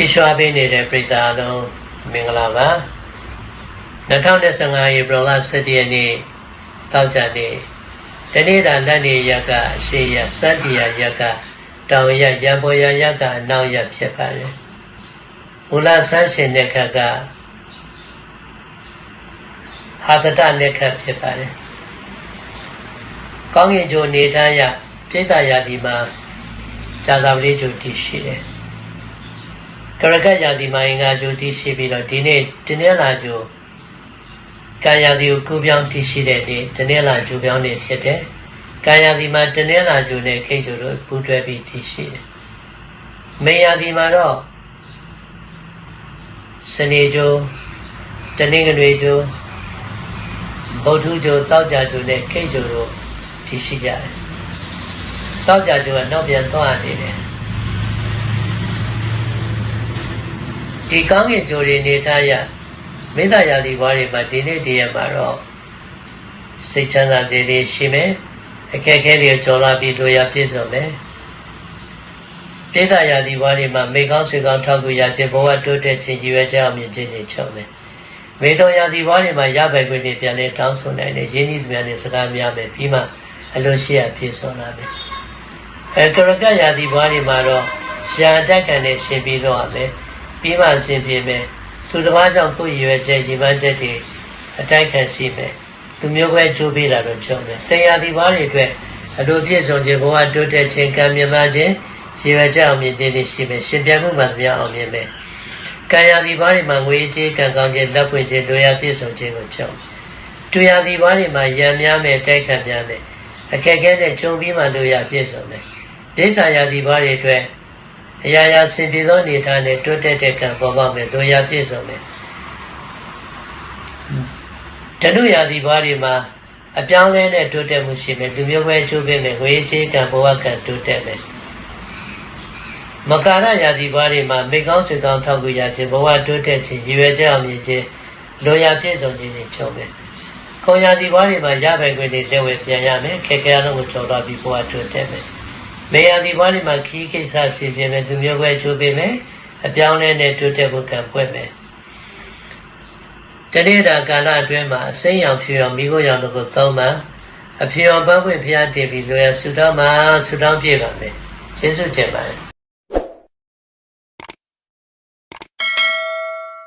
ချီးရွှာပေးနေတဲ့ပြည်သားအလုံးမင်္ဂလာပါ2015ဧပြီလ17ရက်နေ့တောက်ကြနေ့တနေ့တာလက်နေရကအရှိရစတ္တိယရကတောင်ရရံပေါ်ရရကအနောက်ရဖြစ်ပါတယ်မူလဆန်းရှင်တဲ့ခက်ကဟာတတနဲ့ခက်ဖြစ်ပါတယ်ကောင်းကင်ဂျိုနေထားရပြည်သားရာဒီမှာဇာတာပတိဂျိုတည်ရှိတယ် ကရကတ်ရာဒီမှာအင်္ဂါဂျိုတည်ရှိပြီးတော့ဒီနေ့တင်းရလာဂျိုကံရာဒီကိုကူပြောင်းတည်ရှိတဲ့နေ့တင်းရလာဂျိုပြောင်းနေဖြစ်တယ်ကံရာဒီမှာတင်းရလာဂျိုနဲ့ခိတ်ဂျိုတို့ပူးတွဲပြီးတည်ရှိတယ်မေရာဒီမှာတော့စနေဂျိုတနင်္ဂနွေဂျိုဗုဒ္ဓဂျိုတောက်ကြဂျိုနဲ့ခိတ်ဂျိုတို့တည်ရှိကြတယ်တောက်ကြဂျိုကနောက်ပြန်သွားနေတယ် ဒီကောင်းကင်ဂျိုတွေနေထားရမိသားရာဒီဘွားတွေမှာဒီနေ့ဒီရက်မှာတော့စိတ်ချမ်းသာစေလေးရှိမယ်အခက်အခဲတွေကြော်လာပြီးတို့ရပြည့်စုံမယ်ပိဿရာဒီဘွားတွေမှာမေကောင်းဆွေကောင်းထောက်ကူရခြင်းဘဝတိုးတက်ခြင်းကြီးရွယ်ခြင်းအမြင့်ခြင်းတွေချုပ်မယ်မေတော်ရာဒီဘွားတွေမှာရပိုင်ခွင့်တွေပြန်လဲတောင်းဆိုနိုင်တယ်ရင်းနှီးသူများနဲ့စကားများမယ်ပြီးမှအလိုရှိရပြည့်စုံလာမယ်အဲကရကရာဒီဘွားတွေမှာတော့ရာတက်ကန်နဲ့ရှင်ပြီးတော့ရမယ် ပြီးမှအစဉ်ပြေမယ်သူတစ်ပါးကြောင့်ကိုယ်ရွယ်ချက်ရည်မှန်းချက်တွေအတိုက်ခံရှိမယ်လူမျိုးပဲချိုးပေးတာတော့ချုပ်မယ်တရားဒီဘွားတွေအတွက်အလိုပြည့်စုံခြင်းဘဝတိုးတက်ခြင်းကံမြတ်မှခြင်းရည်ရွယ်ချက်အောင်မြင်ခြင်းတွေရှိမယ်ရှင်ပြန်မှုမှသမျှအောင်မြင်မယ်ကံရာဒီဘွားတွေမှာငွေကြေးကံကောင်းခြင်းလက်ပွင့်ခြင်းတို့ရပြည့်စုံခြင်းကိုချုပ်တူရာဒီဘွားတွေမှာရံများမယ်တိုက်ခတ်များမယ်အခက်အခဲနဲ့ကြုံပြီးမှတို့ရပြည့်စုံမယ်ဒိဋ္ဌာရာဒီဘွားတွေအတွက် အရာရာစင်ပြေသောအနေထားနဲ့တိုးတက်တဲ့ကံပေါ်ပေါက်မယ်တို့ရပြည့်စုံမယ်တဏှုရာဒီဘွားတွေမှာအပြောင်းလဲနဲ့တိုးတက်မှုရှိမယ်လူမျိုးပဲကျိုးပေးမယ်ဝေချေကံဘဝကံတိုးတက်မယ်မကာရယာဒီဘွားတွေမှာမိကောင်းဆွေကောင်းထောက်ကူရခြင်းဘဝတိုးတက်ခြင်းရည်ရွယ်ချက်အောင်မြင်ခြင်းလိုရာပြည့်စုံခြင်းတွေချုပ်မယ်။ခွန်ယာဒီဘွားတွေမှာရပိုင်ခွင့်တွေလက်ဝဲပြန်ရမယ်ခက်ခဲလုံးကိုကျော်တော့ပြီးဘဝတိုးတက်မယ်။ မေယာဒီဘွားတွေမှာခီးကိစ္စစီပြမယ်သူမျိုးပဲချိုးပေးမယ်အပြောင်းလဲနဲ့တိုးတက်ဖို့ကံပွက်မယ်။တနေ့တာကာလအတွင်းမှာအစိမ်းရောင်ဖြူရောင်မိခိုးရောင်တို့ကိုသုံးမှအဖြူရောင်ပန်းပွင့်ဖျားတည်ပြီးလိုရဆူတောင်းမှဆူတောင်းပြည့်ပါမယ်။ကျေးဇူးတင်ပါတယ်။